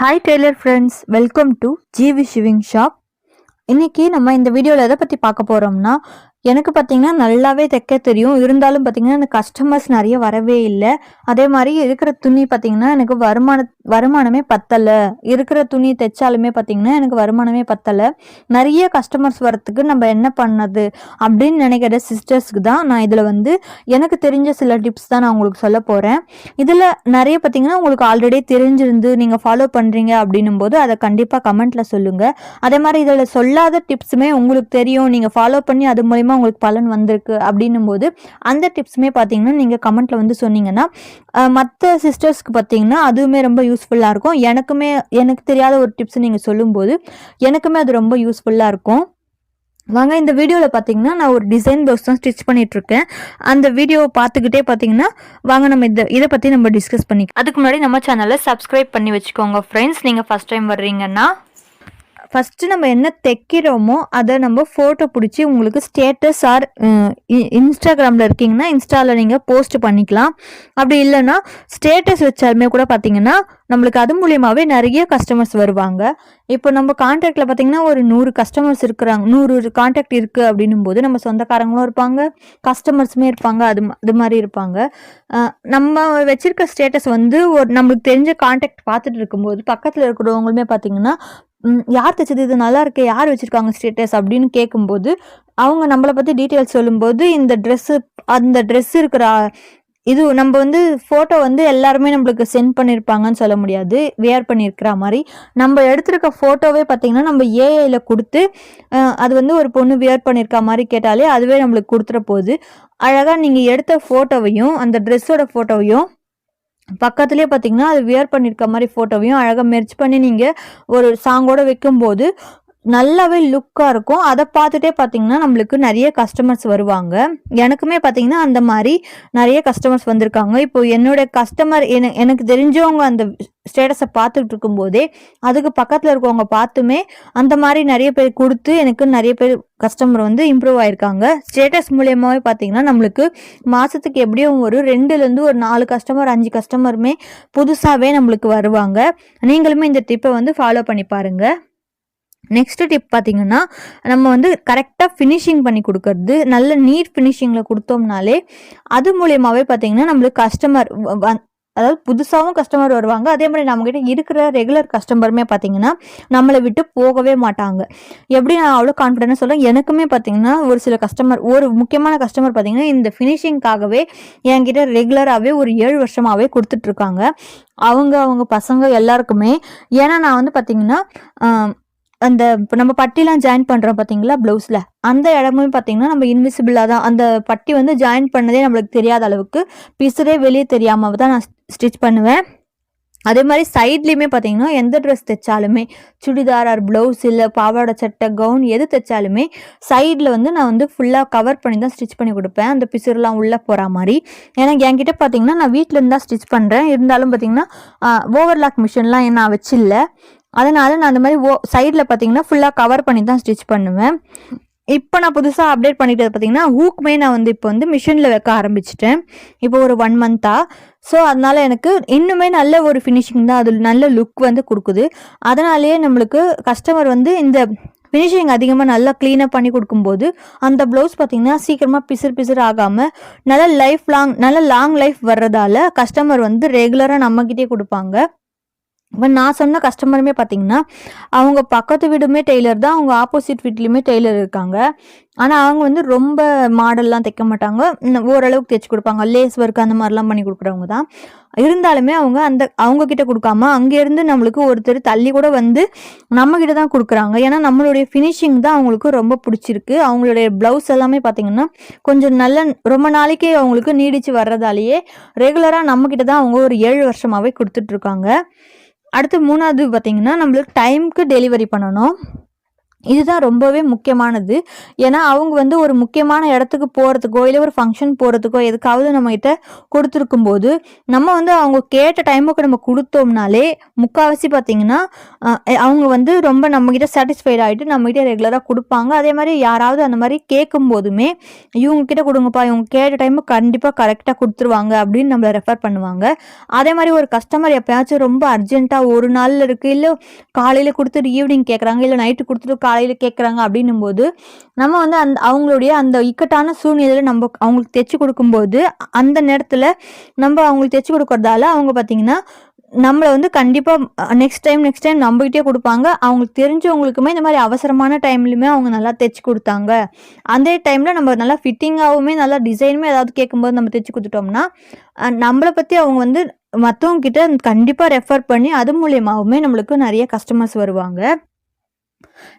Hi tailor friends welcome to GV sewing shop இன்னைக்கு நம்ம இந்த வீடியோவில் எதை பற்றி பார்க்க போகிறோம்னா எனக்கு பார்த்தீங்கன்னா நல்லாவே தைக்க தெரியும். இருந்தாலும் பார்த்தீங்கன்னா எனக்கு கஸ்டமர்ஸ் நிறைய வரவே இல்லை. அதே மாதிரி இருக்கிற துணி பார்த்தீங்கன்னா எனக்கு வருமான வருமானமே பத்தலை. இருக்கிற துணி தைச்சாலுமே பார்த்தீங்கன்னா எனக்கு வருமானமே பத்தலை. நிறைய கஸ்டமர்ஸ் வரத்துக்கு நம்ம என்ன பண்ணது அப்படின்னு நினைக்கிற சிஸ்டர்ஸ்க்கு தான் நான் இதில் வந்து எனக்கு தெரிஞ்ச சில டிப்ஸ் தான் நான் உங்களுக்கு சொல்ல போகிறேன் இதில் நிறைய பார்த்தீங்கன்னா உங்களுக்கு ஆல்ரெடி தெரிஞ்சிருந்து நீங்கள் ஃபாலோ பண்ணுறீங்க அப்படின்னும் போது அதை கண்டிப்பாக கமெண்ட்டில் சொல்லுங்கள் அதே மாதிரி இதில் சொல்லாத டிப்ஸுமே உங்களுக்கு தெரியும். நீங்கள் ஃபாலோ பண்ணி அது மூலிமா உங்களுக்கு பலன் வந்திருக்கு அப்படின்னும் போது அந்த டிப்ஸுமே பார்த்தீங்கன்னா நீங்கள் கமெண்ட்டில் வந்து சொன்னீங்கன்னா மற்ற சிஸ்டர்ஸ்க்கு பார்த்தீங்கன்னா அதுவுமே ரொம்ப யூஸ்ஃபுல்லாக இருக்கும். எனக்குமே எனக்கு தெரியாத ஒரு டிப்ஸ் நீங்கள் சொல்லும்போது எனக்குமே அது ரொம்ப யூஸ்ஃபுல்லாக இருக்கும். வாங்க இந்த வீடியோவில் பார்த்தீங்கன்னா நான் ஒரு டிசைன் ப்ளவுஸ் தான் ஸ்டிச் பண்ணிகிட்ருக்கேன் அந்த வீடியோவை பார்த்துக்கிட்டே பார்த்தீங்கன்னா வாங்க நம்ம இதை இதை பற்றி நம்ம டிஸ்கஸ் பண்ணிக்கலாம். அதுக்கு முன்னாடி நம்ம சேனலை சப்ஸ்கிரைப் பண்ணி வச்சுக்கோங்க ஃப்ரெண்ட்ஸ் நீங்கள் ஃபஸ்ட் டைம் வர்றீங்கன்னா ஃபஸ்ட்டு நம்ம என்ன தைக்கிறோமோ அதை நம்ம ஃபோட்டோ பிடிச்சி உங்களுக்கு ஸ்டேட்டஸ் ஆர் இன்ஸ்டாகிராமில் இருக்கீங்கன்னா இன்ஸ்டாவில் நீங்கள் போஸ்ட் பண்ணிக்கலாம். அப்படி இல்லைன்னா ஸ்டேட்டஸ் வச்சாலுமே கூட பார்த்தீங்கன்னா நம்மளுக்கு அது மூலியமாகவே நிறைய கஸ்டமர்ஸ் வருவாங்க. இப்போ நம்ம கான்டாக்டில் பார்த்தீங்கன்னா ஒரு நூறு கஸ்டமர்ஸ் இருக்கிறாங்க நூறு கான்டாக்ட் இருக்குது அப்படின்னும் போது நம்ம சொந்தக்காரங்களும் இருப்பாங்க கஸ்டமர்ஸுமே இருப்பாங்க அது அது மாதிரி இருப்பாங்க. நம்ம வச்சிருக்க ஸ்டேட்டஸ் வந்து ஒரு நம்மளுக்கு தெரிஞ்ச கான்டாக்ட் பார்த்துட்டு இருக்கும்போது பக்கத்தில் இருக்கிறவங்களுமே பார்த்தீங்கன்னா யார் தைச்சது? இது நல்லா இருக்கு யார் வச்சுருக்காங்க ஸ்டேட்டஸ் அப்படின்னு கேட்கும்போது அவங்க நம்மளை பற்றி டீட்டெயில்ஸ் சொல்லும்போது இந்த ட்ரெஸ்ஸு அந்த ட்ரெஸ் இருக்கிற இது நம்ம வந்து ஃபோட்டோ வந்து எல்லாருமே நம்மளுக்கு சென்ட் பண்ணியிருப்பாங்கன்னு சொல்ல முடியாது. வேர் பண்ணியிருக்கிற மாதிரி. நம்ம எடுத்திருக்க ஃபோட்டோவே பார்த்திங்கன்னா நம்ம ஏஐயில் கொடுத்து அது வந்து ஒரு பொண்ணு வியர் பண்ணியிருக்க மாதிரி கேட்டாலே அதுவே நம்மளுக்கு கொடுத்துற போகுது அழகாக நீங்கள் எடுத்த ஃபோட்டோவையும் அந்த ட்ரெஸ்ஸோட ஃபோட்டோவையும் பக்கத்துலேயே பார்த்தீங்கன்னா அது வியர் பண்ணியிருக்க மாதிரி ஃபோட்டோவையும் அழகாக மெர்ச் பண்ணி நீங்கள் ஒரு சாங்கோட வைக்கும்போது நல்லாவே லுக்காக இருக்கும். அதை பார்த்துட்டே பார்த்தீங்கன்னா நம்மளுக்கு நிறைய கஸ்டமர்ஸ் வருவாங்க. எனக்குமே பார்த்தீங்கன்னா அந்த மாதிரி நிறைய கஸ்டமர்ஸ் வந்திருக்காங்க. இப்போ என்னோட கஸ்டமர் என எனக்கு தெரிஞ்சவங்க அந்த ஸ்டேட்டஸை பார்த்துட்டு இருக்கும்போதே அதுக்கு பக்கத்தில் இருக்கவங்க பார்த்துமே அந்த மாதிரி நிறைய பேர் கொடுத்து எனக்கு நிறைய பேர் கஸ்டமர் வந்து இம்ப்ரூவ் ஆயிருக்காங்க. ஸ்டேட்டஸ் மூலியமாகவே பார்த்தீங்கன்னா நம்மளுக்கு மாதத்துக்கு எப்படியும் ஒரு ரெண்டுலேருந்து ஒரு நாலு கஸ்டமர் அஞ்சு கஸ்டமருமே புதுசாகவே நம்மளுக்கு வருவாங்க. நீங்களுமே இந்த டிப்பை வந்து ஃபாலோ பண்ணி பாருங்கள் நெக்ஸ்ட் டிப் பார்த்தீங்கன்னா நம்ம வந்து கரெக்டாக ஃபினிஷிங் பண்ணி கொடுக்கறது நல்ல நீட் ஃபினிஷிங்கில் கொடுத்தோம்னாலே அது மூலியமாகவே பார்த்தீங்கன்னா நம்மளுக்கு கஸ்டமர் அதாவது புதுசாகவும் கஸ்டமர் வருவாங்க. அதே மாதிரி நம்மக்கிட்ட இருக்கிற ரெகுலர் கஸ்டமருமே பார்த்தீங்கன்னா நம்மளை விட்டு போகவே மாட்டாங்க. எப்படி நான் அவ்வளோ கான்ஃபிடென்ஸ் சொல்கிறேன் எனக்குமே பார்த்தீங்கன்னா ஒரு சில கஸ்டமர் ஒரு முக்கியமான கஸ்டமர் பார்த்தீங்கன்னா இந்த ஃபினிஷிங்காகவே என்கிட்ட ரெகுலராகவே ஒரு ஏழு வருஷமாகவே கொடுத்துட்ருக்காங்க அவங்க அவங்க பசங்க எல்லாருக்குமே. ஏன்னா நான் வந்து பார்த்தீங்கன்னா அந்த இப்போ நம்ம பட்டிலாம் ஜாயின் பண்ணுறோம் பார்த்தீங்களா ப்ளவுஸில் அந்த இடமுமே பார்த்தீங்கன்னா நம்ம இன்விசிபிளாக தான் அந்த பட்டி வந்து ஜாயின் பண்ணதே நம்மளுக்கு தெரியாத அளவுக்கு பிசுறே வெளியே தெரியாமல் தான் நான் ஸ்டிச் பண்ணுவேன். அதே மாதிரி சைட்லேயுமே பார்த்தீங்கன்னா எந்த ட்ரெஸ் தைச்சாலுமே சுடிதார் ஆர் ப்ளவுஸ் இல்லை பாவாடை சட்டை கவுன் எது தைச்சாலுமே சைடில் வந்து நான் வந்து ஃபுல்லாக கவர் பண்ணி தான் ஸ்டிச் பண்ணி கொடுப்பேன். அந்த பிசுறுலாம் உள்ளே போகிற மாதிரி. ஏன்னா என்கிட்ட பார்த்தீங்கன்னா நான் வீட்டிலேருந்து தான் ஸ்டிச் பண்ணுறேன் இருந்தாலும் பார்த்தீங்கன்னா ஓவர்லாக் மிஷின்லாம் நான் வச்சில்ல. அதனால் நான் அந்த மாதிரி ஓ சைடில் பார்த்தீங்கன்னா ஃபுல்லாக கவர் பண்ணி தான் ஸ்டிச் பண்ணுவேன். இப்போ நான் புதுசாக அப்டேட் பண்ணிட்டது பார்த்தீங்கன்னா ஹூக்குமே நான் வந்து இப்போ வந்து மிஷினில் வைக்க ஆரம்பிச்சிட்டேன். இப்போ ஒரு ஒன் மந்த்தாக ஸோ அதனால் எனக்கு இன்னுமே நல்ல ஒரு ஃபினிஷிங் தான் அது நல்ல லுக் வந்து கொடுக்குது. அதனாலேயே நம்மளுக்கு கஸ்டமர் வந்து இந்த ஃபினிஷிங் அதிகமாக நல்லா க்ளீனாக பண்ணி கொடுக்கும்போது அந்த ப்ளவுஸ் பார்த்தீங்கன்னா சீக்கிரமாக பிசிறு பிசிறு ஆகாமல் நல்ல லைஃப் லாங் நல்ல லாங் லைஃப் வர்றதால கஸ்டமர் வந்து ரெகுலராக நம்மக்கிட்டே கொடுப்பாங்க. இப்போ நான் சொன்ன கஸ்டமருமே பார்த்தீங்கன்னா அவங்க பக்கத்து வீடுமே டெய்லர் தான் அவங்க ஆப்போசிட் வீட்லேயுமே டெய்லர் இருக்காங்க. ஆனால் அவங்க வந்து ரொம்ப மாடல்லாம் தைக்க மாட்டாங்க. ஓரளவுக்கு தைச்சி கொடுப்பாங்க. லேஸ் ஒர்க் அந்த மாதிரிலாம் பண்ணி கொடுக்குறவங்க தான். இருந்தாலுமே அவங்க அந்த அவங்க கிட்ட கொடுக்காம அங்கேருந்து நம்மளுக்கு ஒருத்தர் தள்ளி கூட வந்து நம்ம கிட்ட தான் கொடுக்குறாங்க. ஏன்னா நம்மளுடைய ஃபினிஷிங் தான் அவங்களுக்கு ரொம்ப பிடிச்சிருக்கு. அவங்களுடைய ப்ளவுஸ் எல்லாமே பார்த்தீங்கன்னா கொஞ்சம் நல்ல ரொம்ப நாளைக்கு அவங்களுக்கு நீடிச்சு வர்றதாலேயே ரெகுலராக நம்ம கிட்ட தான் அவங்க ஒரு ஏழு வருஷமாகவே கொடுத்துட்ருக்காங்க அடுத்து மூணாவது பார்த்தீங்கன்னா நம்மளுக்கு டைம்க்கு டெலிவரி பண்ணணும். இதுதான் ரொம்பவே முக்கியமானது. ஏன்னா அவங்க வந்து ஒரு முக்கியமான இடத்துக்கு போகிறதுக்கோ இல்லை ஒரு ஃபங்க்ஷன் போகிறதுக்கோ எதுக்காவது நம்மகிட்ட கொடுத்துருக்கும் போது நம்ம வந்து அவங்க கேட்ட டைமுக்கு நம்ம கொடுத்தோம்னாலே முக்கால்வாசி பார்த்தீங்கன்னா அவங்க வந்து ரொம்ப நம்மக்கிட்ட சாட்டிஸ்ஃபைட் ஆகிட்டு நம்மகிட்ட ரெகுலராக கொடுப்பாங்க. அதே மாதிரி யாராவது அந்த மாதிரி கேட்கும் போதுமே இவங்கக்கிட்ட கொடுங்கப்பா இவங்க கேட்ட டைமுக்கு கண்டிப்பாக கரெக்டாக கொடுத்துருவாங்க அப்படின்னு நம்மளை ரெஃபர் பண்ணுவாங்க. அதே மாதிரி ஒரு கஸ்டமர் எப்பயாச்சும் ரொம்ப அர்ஜென்ட்டாக ஒரு நாளில் இருக்குது இல்லை காலையில் கொடுத்துட்டு ஈவினிங் கேட்குறாங்க இல்லை நைட்டு கொடுத்துட்டு காலையில் கேட்குறாங்க அப்படின்னும் போது நம்ம வந்து அந்த அவங்களுடைய அந்த இக்கட்டான சூழ்நிலையில் நம்ம அவங்களுக்கு தைச்சி கொடுக்கும்போது அந்த நேரத்தில் நம்ம அவங்களுக்கு தைச்சி கொடுக்கறதால அவங்க பார்த்தீங்கன்னா நம்மளை வந்து கண்டிப்பாக நெக்ஸ்ட் டைம் நெக்ஸ்ட் டைம் நம்பிக்கிட்டே கொடுப்பாங்க. அவங்களுக்கு தெரிஞ்சவங்களுக்குமே இந்த மாதிரி அவசரமான டைம்லையுமே அவங்க நல்லா தைச்சி கொடுத்தாங்க. அந்த டைமில் நம்ம நல்லா ஃபிட்டிங்காகவுமே நல்லா டிசைனுமே ஏதாவது கேட்கும்போது நம்ம தைச்சி கொடுத்துட்டோம்னா நம்மளை பற்றி அவங்க வந்து மற்றவங்க கிட்ட கண்டிப்பாக ரெஃபர் பண்ணி அது மூலியமாகவுமே நம்மளுக்கு நிறைய கஸ்டமர்ஸ் வருவாங்க.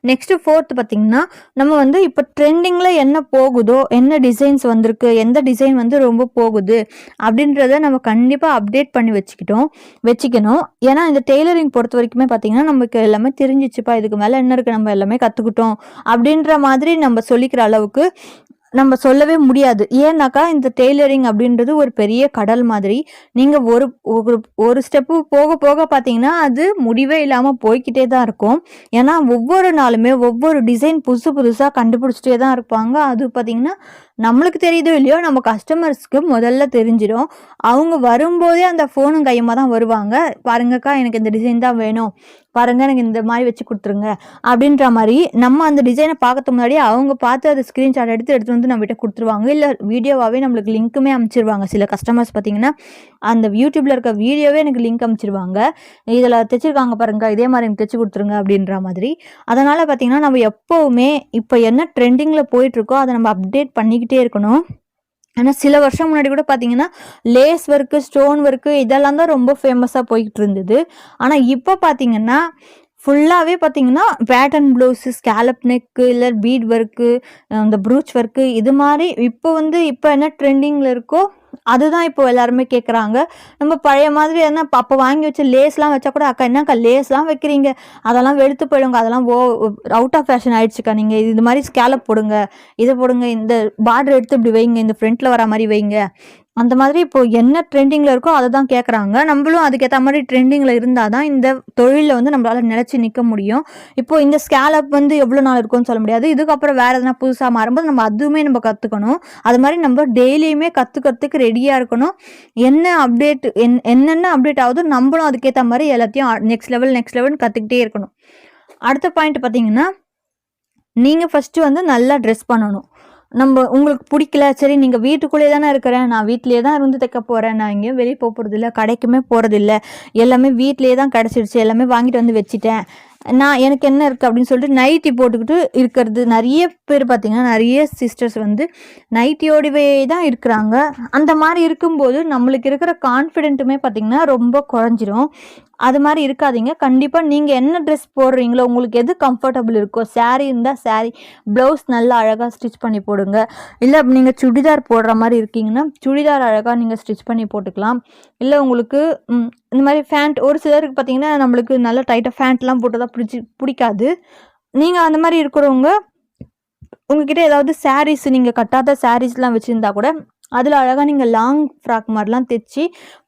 நெக்ஸ்ட் ஃபோர்த் பார்த்தீங்கன்னா நம்ம வந்து இப்போ ட்ரெண்டிங்கில் என்ன போகுதோ என்ன டிசைன்ஸ் வந்திருக்கு எந்த டிசைன் வந்து ரொம்ப போகுது அப்படின்றத நம்ம கண்டிப்பாக அப்டேட் பண்ணி வச்சுக்கிட்டோம் வச்சுக்கணும். ஏன்னா இந்த டெய்லரிங் பொறுத்த வரைக்குமே பார்த்தீங்கன்னா நமக்கு எல்லாமே தெரிஞ்சிச்சுப்பா இதுக்கு மேலே என்ன இருக்குது நம்ம எல்லாமே கற்றுக்கிட்டோம் அப்படின்ற மாதிரி நம்ம சொல்லிக்கிற அளவுக்கு நம்ம சொல்லவே முடியாது. ஏன்னாக்கா இந்த டெய்லரிங் அப்படின்றது ஒரு பெரிய கடல் மாதிரி. நீங்கள் ஒரு ஒரு ஒரு ஸ்டெப்பு போக போக பார்த்தீங்கன்னா அது முடிவே இல்லாமல் போய்க்கிட்டே தான் இருக்கும். ஏன்னா ஒவ்வொரு நாளுமே ஒவ்வொரு டிசைன் புதுசு புதுசாக கண்டுபிடிச்சிட்டே தான் இருப்பாங்க. அது பார்த்தீங்கன்னா நம்மளுக்கு தெரியுதோ இல்லையோ நம்ம கஸ்டமர்ஸ்க்கு முதல்ல தெரிஞ்சிடும் அவங்க வரும்போதே அந்த ஃபோனும் கையமாக தான் வருவாங்க. பாருங்கக்கா எனக்கு இந்த டிசைன் தான் வேணும். பாருங்க எனக்கு இந்த மாதிரி வச்சு கொடுத்துருங்க. அப்படின்ற மாதிரி நம்ம அந்த டிசைனை பார்க்கறதுக்கு முன்னாடி அவங்க பார்த்து அதை ஸ்க்ரீன்ஷாட் எடுத்து எடுத்து வந்து நம்மகிட்ட கொடுத்துருவாங்க. இல்லை வீடியோவாகவே நம்மளுக்கு லிங்க்குமே அமைச்சிருவாங்க. சில கஸ்டமர்ஸ் பார்த்தீங்கன்னா அந்த யூடியூப்ல இருக்க வீடியோவே எனக்கு லிங்க் அமைச்சிருவாங்க. இதில் தைச்சிருக்காங்க பாருங்க இதே மாதிரி எனக்கு தைச்சு கொடுத்துருங்க. அப்படின்ற மாதிரி. அதனால் பார்த்தீங்கன்னா நம்ம எப்போவுமே இப்போ என்ன ட்ரெண்டிங்கில் போயிட்டுருக்கோ அதை நம்ம அப்டேட் பண்ணிக்கிட்டு இருக்கணும். ஆனால் சில வருஷம் முன்னாடி கூட பார்த்தீங்கன்னா லேஸ் ஒர்க்கு ஸ்டோன் ஒர்க்கு இதெல்லாம் தான் ரொம்ப ஃபேமஸாக போய்கிட்டு இருந்தது ஆனால் இப்போ பார்த்தீங்கன்னா ஃபுல்லாகவே பார்த்தீங்கன்னா பேட்டர்ன் ப்ளவுஸு ஸ்கேலப் நெக்கு இல்லை பீட் ஒர்க்கு இந்த ப்ரூச் ஒர்க்கு இது மாதிரி இப்போ வந்து இப்போ என்ன ட்ரெண்டிங்கில் இருக்கோ அதுதான் இப்போ எல்லாருமே கேட்குறாங்க நம்ம பழைய மாதிரி என்ன அப்போ வாங்கி வச்சு லேஸ்லாம் வச்சா கூட அக்கா என்னக்கா லேஸ்லாம் வைக்கிறீங்க? அதெல்லாம் வெளுத்து போயிடுங்க. அதெல்லாம் ஓ அவுட் ஆஃப் ஃபேஷன் ஆயிடுச்சுக்கா நீங்கள் இது மாதிரி ஸ்கேலப் போடுங்க. இதை போடுங்க. இந்த பார்டர் எடுத்து இப்படி வைங்க. இந்த ஃப்ரண்ட்டில் வர மாதிரி வைங்க. அந்த மாதிரி இப்போ என்ன ட்ரெண்டிங்கில் இருக்கோ அதை தான் கேட்குறாங்க நம்மளும் அதுக்கேற்ற மாதிரி ட்ரெண்டிங்கில் இருந்தால் தான் இந்த தொழிலில் வந்து நம்மளால் நிலச்சி நிற்க முடியும். இப்போ இந்த ஸ்கேலப் வந்து எவ்வளோ நாள் இருக்கும்னு சொல்ல முடியாது. இதுக்கப்புறம் வேறு எதனா புதுசாக மாறும்போது நம்ம அதுவுமே நம்ம கற்றுக்கணும் அது மாதிரி நம்ம டெய்லியுமே கற்றுக்கிறதுக்கு ரெடியாக இருக்கணும். என்ன அப்டேட் என் என்னென்ன அப்டேட் ஆகுதோ நம்மளும் அதுக்கேற்ற மாதிரி எல்லாத்தையும் நெக்ஸ்ட் லெவல் நெக்ஸ்ட் லெவல் கற்றுக்கிட்டே இருக்கணும். அடுத்த பாயிண்ட் பார்த்தீங்கன்னா நீங்கள் ஃபஸ்ட்டு வந்து நல்லா ட்ரெஸ் பண்ணணும். நம்ம உங்களுக்கு பிடிக்கல சரி நீங்கள் வீட்டுக்குள்ளேயே தானே இருக்கிறேன் நான் வீட்லேயே தான் இருந்து தைக்க போகிறேன் நான் எங்கேயும் வெளியே போக போகிறதில்ல கடைக்குமே போகிறதில்ல எல்லாமே வீட்லேயே தான் கிடச்சிருச்சு எல்லாமே வாங்கிட்டு வந்து வச்சுட்டேன். நான் எனக்கு என்ன இருக்குது அப்படின்னு சொல்லிட்டு நைட்டி போட்டுக்கிட்டு இருக்கிறது. நிறைய பேர் பார்த்திங்கன்னா நிறைய சிஸ்டர்ஸ் வந்து நைட்டியோடவே தான் இருக்கிறாங்க. அந்த மாதிரி இருக்கும்போது நம்மளுக்கு இருக்கிற கான்ஃபிடென்ட்டுமே பார்த்திங்கன்னா ரொம்ப குறைஞ்சிரும். அது மாதிரி இருக்காதீங்க. கண்டிப்பாக நீங்கள் என்ன ட்ரெஸ் போடுறீங்களோ உங்களுக்கு எது கம்ஃபர்டபுள் இருக்கோ சாரீ இருந்தால் சாரீ ப்ளவுஸ் நல்லா அழகாக ஸ்டிச் பண்ணி போடுங்க. இல்லை நீங்கள் சுடிதார் போடுற மாதிரி இருக்கீங்கன்னா சுடிதார் அழகாக நீங்கள் ஸ்டிச் பண்ணி போட்டுக்கலாம். இல்லை உங்களுக்கு இந்த மாதிரி ஃபேண்ட் ஒரு சிலருக்கு பார்த்தீங்கன்னா நம்மளுக்கு நல்ல டைட்டாக ஃபேண்ட்லாம் போட்டு தான் பிடிச்சி பிடிக்காது. நீங்கள் அந்த மாதிரி இருக்கிறவங்க உங்ககிட்ட ஏதாவது சாரீஸ் நீங்கள் கட்டாத சாரீஸ்லாம் வச்சுருந்தா கூட அதில் அழகாக நீங்கள் லாங் ஃப்ராக் மாதிரிலாம் தைச்சி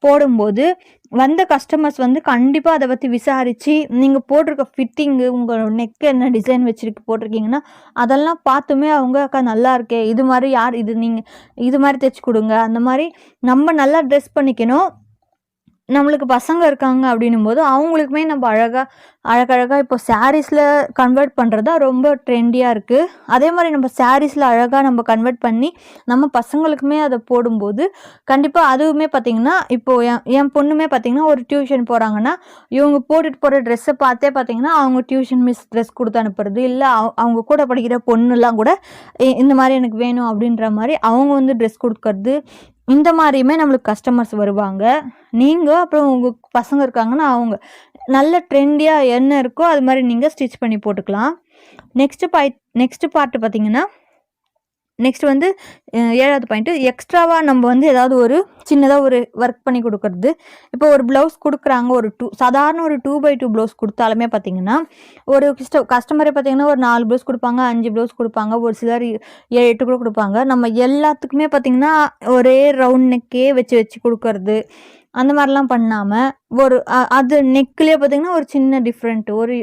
போடும்போது வந்த கஸ்டமர்ஸ் வந்து கண்டிப்பாக அதை பற்றி விசாரித்து நீங்கள் போட்டிருக்க ஃபிட்டிங்கு உங்கள் நெக்கு என்ன டிசைன் வச்சுருக்கு போட்டிருக்கீங்கன்னா அதெல்லாம் பார்த்துமே அவங்க அக்கா நல்லா இருக்கே இது மாதிரி யார் இது நீங்கள் இது மாதிரி தைச்சி கொடுங்க. அந்த மாதிரி நம்ம நல்லா ட்ரெஸ் பண்ணிக்கணும். நம்மளுக்கு பசங்க இருக்காங்க அப்படின்னும் போது அவங்களுக்குமே நம்ம அழகாக அழகழகாக இப்போ சாரீஸில் கன்வெர்ட் பண்ணுறது தான் ரொம்ப ட்ரெண்டியாக இருக்குது அதே மாதிரி நம்ம சாரீஸில் அழகாக நம்ம கன்வெர்ட் பண்ணி நம்ம பசங்களுக்குமே அதை போடும்போது கண்டிப்பாக அதுவுமே பார்த்திங்கன்னா இப்போது என் என் பொண்ணுமே பார்த்திங்கன்னா ஒரு டியூஷன் போகிறாங்கன்னா இவங்க போட்டுட்டு போகிற ட்ரெஸ்ஸை பார்த்தே பார்த்திங்கன்னா அவங்க டியூஷன் மிஸ் ட்ரெஸ் கொடுத்து அனுப்புறது இல்லை அவங்க கூட படிக்கிற பொண்ணுலாம் கூட "இ- இந்த மாதிரி எனக்கு வேணும் அப்படின்ற மாதிரி அவங்க வந்து ட்ரெஸ் கொடுக்கறது இந்த மாதிரியுமே நம்மளுக்கு கஸ்டமர்ஸ் வருவாங்க. நீங்கள் அப்புறம் உங்கள் பசங்க இருக்காங்கன்னா அவங்க நல்ல ட்ரெண்டியாக என்ன இருக்கோ அது மாதிரி நீங்கள் ஸ்டிச் பண்ணி போட்டுக்கலாம். நெக்ஸ்ட்டு பாய் நெக்ஸ்ட்டு பார்ட்டு பார்த்தீங்கன்னா நெக்ஸ்ட் வந்து ஏழாவது பாயிண்ட்டு எக்ஸ்ட்ராவாக நம்ம வந்து ஏதாவது ஒரு சின்னதாக ஒரு ஒர்க் பண்ணி கொடுக்கறது. இப்போ ஒரு ப்ளவுஸ் கொடுக்குறாங்க ஒரு டூ சாதாரண ஒரு டூ பை டூ ப்ளவுஸ் கொடுத்தாலுமே பார்த்தீங்கன்னா ஒரு கிஸ்ட கஸ்டமரே பார்த்தீங்கன்னா ஒரு நாலு ப்ளவுஸ் கொடுப்பாங்க அஞ்சு ப்ளவுஸ் கொடுப்பாங்க ஒரு சிலர் ஏழு எட்டு கூட கொடுப்பாங்க. நம்ம எல்லாத்துக்குமே பார்த்தீங்கன்னா ஒரே ரவுண்ட் நெக்கே வச்சு வச்சு கொடுக்கறது. அந்த மாதிரிலாம் பண்ணாமல் ஒரு அது நெக்லேயே பார்த்தீங்கன்னா ஒரு சின்ன டிஃப்ரெண்ட் ஒரு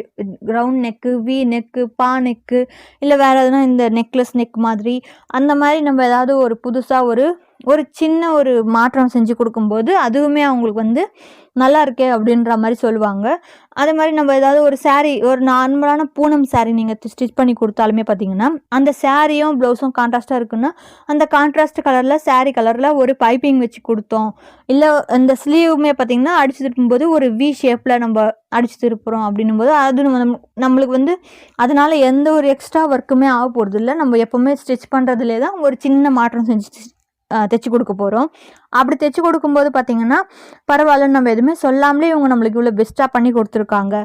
ரவுண்ட் நெக்கு வி நெக்கு பா நெக்கு இல்லை வேறு எதுனா இந்த நெக்லஸ் நெக் மாதிரி அந்த மாதிரி நம்ம ஏதாவது ஒரு புதுசாக ஒரு ஒரு சின்ன ஒரு மாற்றம் செஞ்சு கொடுக்கும்போது அதுவுமே அவங்களுக்கு வந்து நல்லா இருக்கே அப்படின்ற மாதிரி சொல்லுவாங்க. அதே மாதிரி நம்ம ஏதாவது ஒரு சாரீ ஒரு நார்மலான பூனம் சாரீ நீங்கள் ஸ்டிச் பண்ணி கொடுத்தாலுமே பார்த்தீங்கன்னா அந்த சாரியும் ப்ளவுஸும் கான்ட்ராஸ்ட்டாக இருக்குன்னா அந்த கான்ட்ராஸ்ட் கலரில் சாரீ கலரில் ஒரு பைப்பிங் வச்சு கொடுத்தோம். இல்லை இந்த ஸ்லீவுமே பார்த்தீங்கன்னா அடிச்சு திருப்பும்போது ஒரு வி ஷேப்பில் நம்ம அடிச்சு திருப்புறோம் அப்படின்னும் போது அது நம்ம- நம்மளுக்கு வந்து அதனால் எந்த ஒரு எக்ஸ்ட்ரா ஒர்க்குமே ஆக போகிறது இல்லை நம்ம எப்போவுமே ஸ்டிச் பண்ணுறதுலே தான் ஒரு சின்ன மாற்றம் செஞ்சு தைச்சு கொடுக்க போகிறோம் அப்படி தைச்சு கொடுக்கும்போது பார்த்தீங்கன்னா பரவாயில்லன்னு நம்ம எதுவுமே சொல்லாமலே இவங்க நம்மளுக்கு இவ்வளோ பெஸ்ட்டாக பண்ணி கொடுத்துருக்காங்க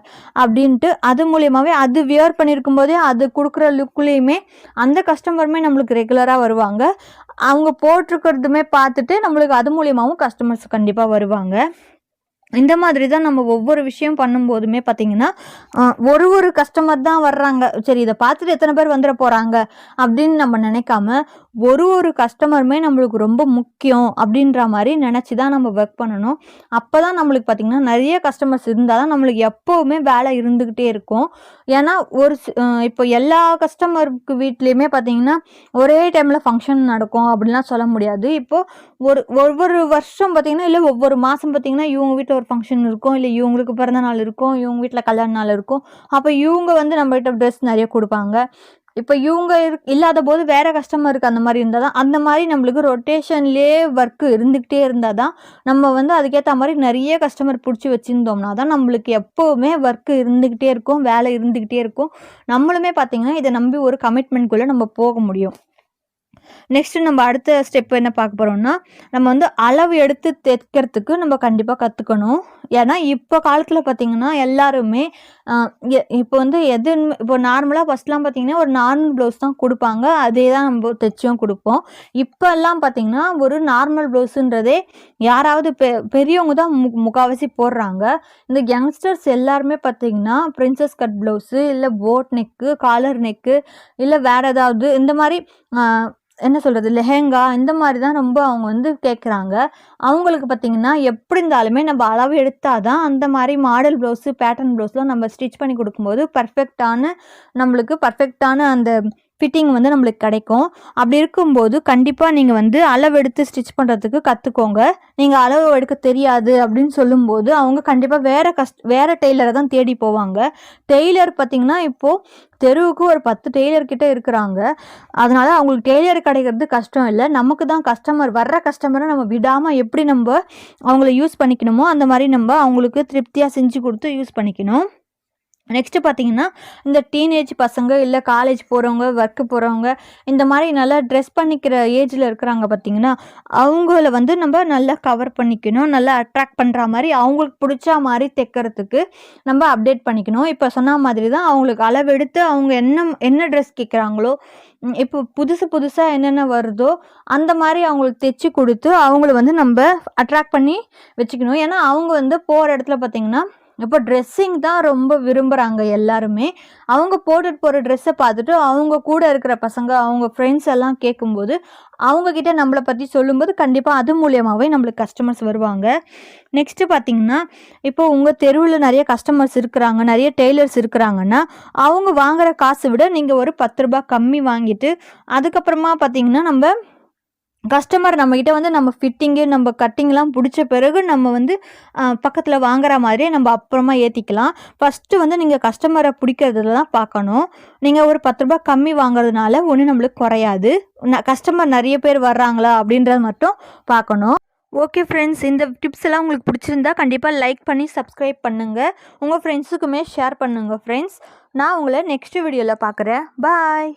அப்படின்ட்டு அது மூலியமாகவே அது வியர் பண்ணியிருக்கும் போதே அது கொடுக்குற லுக்லேயுமே அந்த கஸ்டமருமே நம்மளுக்கு ரெகுலராக வருவாங்க. அவங்க போட்டிருக்கிறதுமே பார்த்துட்டு நம்மளுக்கு அது மூலியமாகவும் கஸ்டமர்ஸ் கண்டிப்பாக வருவாங்க. இந்த மாதிரி தான் நம்ம ஒவ்வொரு விஷயம் பண்ணும்போதுமே பார்த்தீங்கன்னா ஒரு ஒரு கஸ்டமர் தான் வர்றாங்க. சரி இதை பார்த்துட்டு எத்தனை பேர் வந்துட போகிறாங்க அப்படின்னு நம்ம நினைக்காம ஒரு ஒரு கஸ்டமருமே நம்மளுக்கு ரொம்ப முக்கியம் அப்படின்ற மாதிரி நினச்சி தான் நம்ம ஒர்க் பண்ணணும். அப்போ தான் நம்மளுக்கு பார்த்திங்கன்னா நிறைய கஸ்டமர்ஸ் இருந்தால் தான் நம்மளுக்கு எப்போவுமே வேலை இருந்துக்கிட்டே இருக்கும். ஏன்னா ஒரு இப்போ எல்லா கஸ்டமருக்கு வீட்லேயுமே பார்த்தீங்கன்னா ஒரே டைமில் ஃபங்க்ஷன் நடக்கும் அப்படின்லாம் சொல்ல முடியாது. இப்போது ஒரு ஒவ்வொரு வருஷம் பார்த்தீங்கன்னா இல்லை ஒவ்வொரு மாதம் பார்த்தீங்கன்னா இவங்க வீட்டில் ஒரு ஃபங்க்ஷன் இருக்கும் இல்லை இவங்களுக்கு பிறந்த நாள் இருக்கும் இவங்க வீட்டில் கல்யாண நாள் இருக்கும். அப்போ இவங்க வந்து நம்மகிட்ட ட்ரெஸ் நிறைய கொடுப்பாங்க. இப்போ இவங்க இல்லாத போது வேற கஸ்டமருக்கு அந்த மாதிரி இருந்தால் தான் அந்த மாதிரி நம்மளுக்கு ரொட்டேஷன்லேயே ஒர்க்கு இருந்துக்கிட்டே இருந்தால் தான் நம்ம வந்து அதுக்கேற்ற மாதிரி நிறைய கஸ்டமர் பிடிச்சி வச்சுருந்தோம்னா தான் நம்மளுக்கு எப்போவுமே ஒர்க்கு இருந்துக்கிட்டே இருக்கும் வேலை இருந்துக்கிட்டே இருக்கும். நம்மளுமே பார்த்திங்கன்னா இதை நம்பி ஒரு கமிட்மெண்ட்குள்ளே நம்ம போக முடியும். நெக்ஸ்ட் நம்ம அடுத்த ஸ்டெப் என்ன பார்க்க போகிறோம்னா நம்ம வந்து அளவு எடுத்து தைக்கிறதுக்கு நம்ம கண்டிப்பாக கற்றுக்கணும் ஏன்னா இப்போ காலத்தில் பார்த்தீங்கன்னா எல்லாருமே எ- இப்போ வந்து எது இப்போ நார்மலாக ஃபஸ்ட்லாம் பார்த்தீங்கன்னா ஒரு நார்மல் ப்ளவுஸ் தான் கொடுப்பாங்க. அதே தான் நம்ம தைச்சும் கொடுப்போம். இப்போல்லாம் பார்த்தீங்கன்னா ஒரு நார்மல் ப்ளவுஸுன்றதே யாராவது பெ பெரியவங்க தான் மு முக்கால்வாசி போடுறாங்க. இந்த யங்ஸ்டர்ஸ் எல்லாருமே பார்த்தீங்கன்னா பிரின்சஸ் கட் ப்ளவுஸு இல்லை போட் நெக்கு காலர் நெக்கு இல்லை வேறு ஏதாவது இந்த மாதிரி என்ன சொல்கிறது லெஹெங்கா இந்த மாதிரி தான் ரொம்ப அவங்க வந்து கேட்குறாங்க அவங்களுக்கு பார்த்திங்கன்னா எப்படி இருந்தாலுமே நம்ம அளவு எடுத்தால் தான் அந்த மாதிரி மாடல் ப்ளவுஸு பேட்டர்ன் ப்ளவுஸ்லாம் நம்ம ஸ்டிச் பண்ணி கொடுக்கும்போது பர்ஃபெக்டான நம்மளுக்கு பர்ஃபெக்டான அந்த ஃபிட்டிங் வந்து நம்மளுக்கு கிடைக்கும். அப்படி இருக்கும்போது கண்டிப்பாக நீங்கள் வந்து அளவு எடுத்து ஸ்டிச் பண்ணுறதுக்கு கற்றுக்கோங்க நீங்கள் அளவு எடுக்க தெரியாது அப்படின்னு சொல்லும்போது அவங்க கண்டிப்பாக வேறு கஸ்ட் வேறு டெய்லரை தான் தேடி போவாங்க. டெய்லர் பார்த்திங்கன்னா இப்போது தெருவுக்கு ஒரு பத்து டெய்லர் கிட்ட இருக்கிறாங்க. அதனால் அவங்களுக்கு டெய்லர் கிடைக்கிறது கஷ்டம் இல்லை. நமக்கு தான் கஸ்டமர் வர்ற கஸ்டமரை நம்ம விடாமல் எப்படி நம்ம அவங்கள யூஸ் பண்ணிக்கணுமோ அந்த மாதிரி நம்ம அவங்களுக்கு திருப்தியாக செஞ்சு கொடுத்து யூஸ் பண்ணிக்கணும். நெக்ஸ்ட்டு பார்த்தீங்கன்னா இந்த டீனேஜ் பசங்க இல்லை காலேஜ் போகிறவங்க ஒர்க்கு போகிறவங்க இந்த மாதிரி நல்லா ட்ரெஸ் பண்ணிக்கிற ஏஜில் இருக்கிறாங்க பார்த்தீங்கன்னா அவங்கள வந்து நம்ம நல்லா கவர் பண்ணிக்கணும் நல்லா அட்ராக்ட் பண்ணுற மாதிரி அவங்களுக்கு பிடிச்ச மாதிரி தைக்கிறதுக்கு நம்ம அப்டேட் பண்ணிக்கணும். இப்போ சொன்ன மாதிரி தான் அவங்களுக்கு அளவெடுத்து அவங்க என்ன என்ன ட்ரெஸ் கேட்குறாங்களோ இப்போ புதுசு புதுசாக என்னென்ன வருதோ அந்த மாதிரி அவங்களுக்கு தைச்சி கொடுத்து அவங்கள வந்து நம்ம அட்ராக்ட் பண்ணி வச்சுக்கணும். ஏன்னா அவங்க வந்து போகிற இடத்துல பார்த்தீங்கன்னா இப்போ ட்ரெஸ்ஸிங் தான் ரொம்ப விரும்புகிறாங்க எல்லாருமே. அவங்க போட்டுட்டு போகிற ட்ரெஸ்ஸை பார்த்துட்டு அவங்க கூட இருக்கிற பசங்க அவங்க ஃப்ரெண்ட்ஸ் எல்லாம் கேட்கும்போது அவங்கக்கிட்ட நம்மளை பற்றி சொல்லும்போது கண்டிப்பாக அது மூலியமாகவே நம்மளுக்கு கஸ்டமர்ஸ் வருவாங்க. நெக்ஸ்ட்டு பார்த்தீங்கன்னா இப்போ உங்கள் தெருவில் நிறைய கஸ்டமர்ஸ் இருக்கிறாங்க நிறைய டெய்லர்ஸ் இருக்கிறாங்கன்னா அவங்க வாங்குகிற காசை விட நீங்கள் ஒரு பத்து ரூபாய் கம்மி வாங்கிட்டு அதுக்கப்புறமா பார்த்தீங்கன்னா நம்ம கஸ்டமர் நம்மக்கிட்ட வந்து நம்ம ஃபிட்டிங்கு நம்ம கட்டிங்லாம் பிடிச்ச பிறகு நம்ம வந்து பக்கத்தில் வாங்குற மாதிரியே நம்ம அப்புறமா ஏற்றிக்கலாம் ஃபஸ்ட்டு வந்து நீங்கள் கஸ்டமரை பிடிக்கிறதுல தான் பார்க்கணும். நீங்கள் ஒரு பத்து ரூபா கம்மி வாங்குறதுனால ஒன்றும் நம்மளுக்கு குறையாது. கஸ்டமர் நிறைய பேர் வர்றாங்களா அப்படின்றத மட்டும் பார்க்கணும். ஓகே ஃப்ரெண்ட்ஸ் இந்த டிப்ஸ் எல்லாம் உங்களுக்கு பிடிச்சிருந்தா கண்டிப்பாக லைக் பண்ணி சப்ஸ்கிரைப் பண்ணுங்கள் உங்கள் ஃப்ரெண்ட்ஸுக்குமே ஷேர் பண்ணுங்கள் ஃப்ரெண்ட்ஸ் நான் உங்களை நெக்ஸ்ட் வீடியோவில் பார்க்குறேன். பாய்